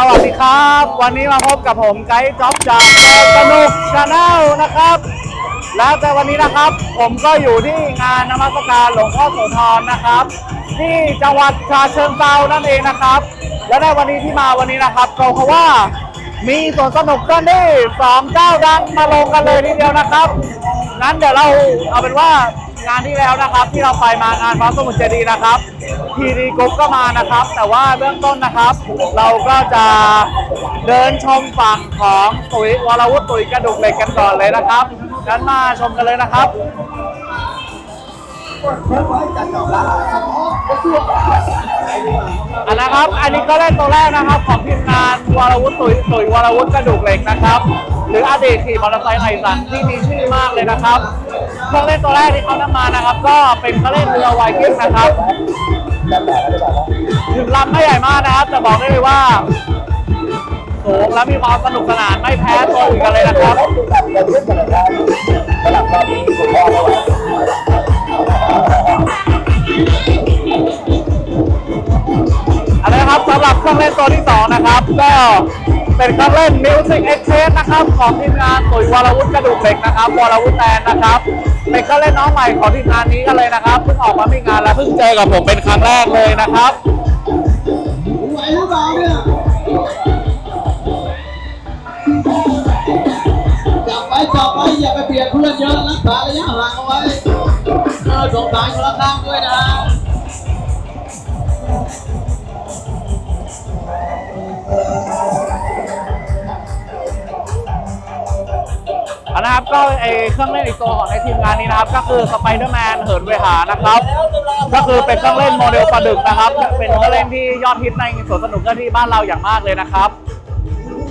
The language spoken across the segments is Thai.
สวัสดีครับ วันนี้มาพบกับผมไกด์จ็อบจากสนุกชาแนลนะครับ แล้วแต่วันนี้นะครับ ผมก็อยู่ที่งานนมัสการหลวงพ่อโสธรนะครับ ที่จังหวัดชาเชิงเซานั่นเองนะครับ และในวันนี้ที่มาวันนี้นะครับก็เพราะว่า มีสวนสนุกเคลื่อนที่สองเจ้าดังมาลงกันเลยทีเดียวนะครับงั้นเดี๋ยวเราเอาเป็นว่างานที่แล้วนะครับ ที่เราไปมางานพระสมุทรเจดีย์นะครับทีดีกรุ๊ปก็มานะครับ แต่ว่าเบื้องต้นนะครับ เราก็จะเดินชมฝั่งของตุ๋ยวรวุฒิตุ๋ยกระดูกเหล็กกันก่อนเลยนะครับงั้นมาชมกันเลยนะครับ ครับ อันนี้ก็เล่นตัวแรกนะครับ ของทีมงานวรวุฒิตุ๋ยตุ๋ยวรวุฒิกระดูกเหล็กนะครับ หรืออดีตขี่มอเตอร์ไซค์ไทสันที่มีชื่อมากเลยนะครับเครื่องเล่นตัวแรกที่เขานำมานะครับ ก็เป็นเครื่องเล่นเรือไวกิ้งนะครับถึงลำไม่ใหญ่มากนะครับ แต่บอกได้เลยว่าสูงและมีความสนุกสนานไม่แพ้ตัวอื่นกันเลยนะครับ ครับสำหรับเครื่องเล่นตัวที่สองนะครับ ก็เป็นเครื่องเล่น Music Exchange นะครับ ของทีมงานตุ๋ยวรวุฒิกระดูกเหล็กนะครับวรวุฒิแตนนะครับเป็นเครื่องเล่นน้องใหม่ของทีมงานนี้กันเลยนะครับเพิ่งออกมามีงานและเพิ่งเจอกับผมเป็นครั้งแรกเลยนะครับไหวหรือเปล่าเนี่ยจับไว้จับไว้อย่าไปเบียดเพื่อนเยอะรักษาระยะห่างเอาไว้เออสงสารคนละข้างด้วยนะ นนะครับก็ไอเครื่องเล่นอีกตัวของในทีมงานนี้นะครับ ก็คือสไปเดอร์แมนเหินเวหานะครับ ก็คือเป็นเครื่องเล่นโมเดลประดึกนะครับ เป็นเครื่องเล่นที่ยอดฮิตในสวนสนุกเกอร์ที่บ้านเราอย่างมากเลยนะครับ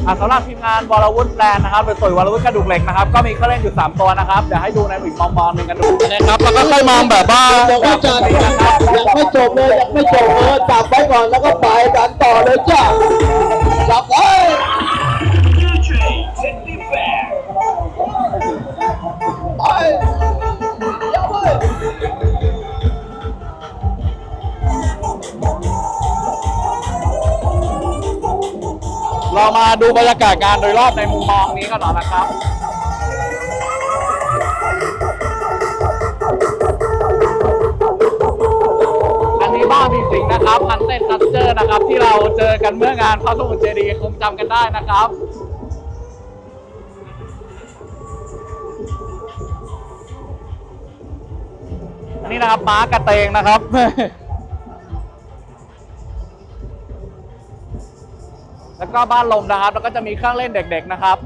อะสำหรับทีมงานวอลวุฒิแลนด์นะครับเป็นสวยวอลวุฒิกระดูกเหล็กนะครับก็มีเครื่องเล่นอยู่ 3 ตัวนะครับเดี๋ยวให้ดูในอีกมองมองหนึ่งกันดูนะครับแล้วก็ค่อยมองแบบว่าบอกว่าจัดนี้นะครับยังไม่จบเลยยังไม่จบเลยจับไว้ก่อนแล้วก็ไปกันต่อเลยจ้า เรามาดูบรรยากาศการโดยรอบในมุมมองนี้กันหน่อยนะครับอันนี้บ้านพีสิงนะครับฮันเต้นคัสเจอร์นะครับ ที่เราเจอกันเมื่องานพระสมุทรเจดีย์คงจำกันได้นะครับอันนี้นะครับม้ากระเตงนะครับ แล้วก็บ้านลมนะครับ แล้วก็จะมีเครื่องเล่นเด็ก ๆนะครับ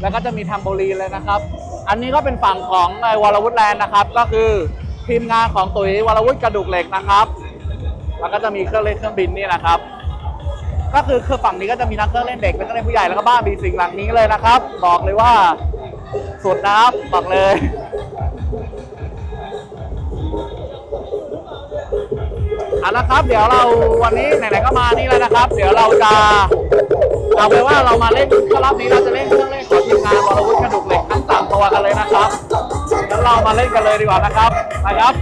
แล้วก็จะมีทมโบลีเลยนะครับ อันนี้ก็เป็นฝั่งของไอ้วรวุฒแลนด์นะครับ ก็คือทีมงานของตุ๋ยวรวุฒิกระดูกเหล็กนะครับ แล้วก็จะมีเครื่องเล่นเครื่องบินนี่นะครับ ก็คือคือฝั่งนี้ก็จะมีทั้งเครื่องเล่นเด็ก และเครื่องเล่นผู้ใหญ่ แล้วก็บ้านมีสิ่งหลังนี้เลยนะครับ บอกเลยว่าสุดนะครับ บอกเลยเอาละครับ เดี๋ยวเราวันนี้ไหนๆก็มานี่แล้วนะครับ เดี๋ยวเราจะ เอาเปนว่าเรามาเล่นรอบนี้เราจะเล่นเครื่องเล่นของทีมงานวรวุฒิกระดูกเหล็กทั้งสามตัวกันเลยนะครับงั้นเรามาเล่นกันเลยดีกว่านะครับไปครับ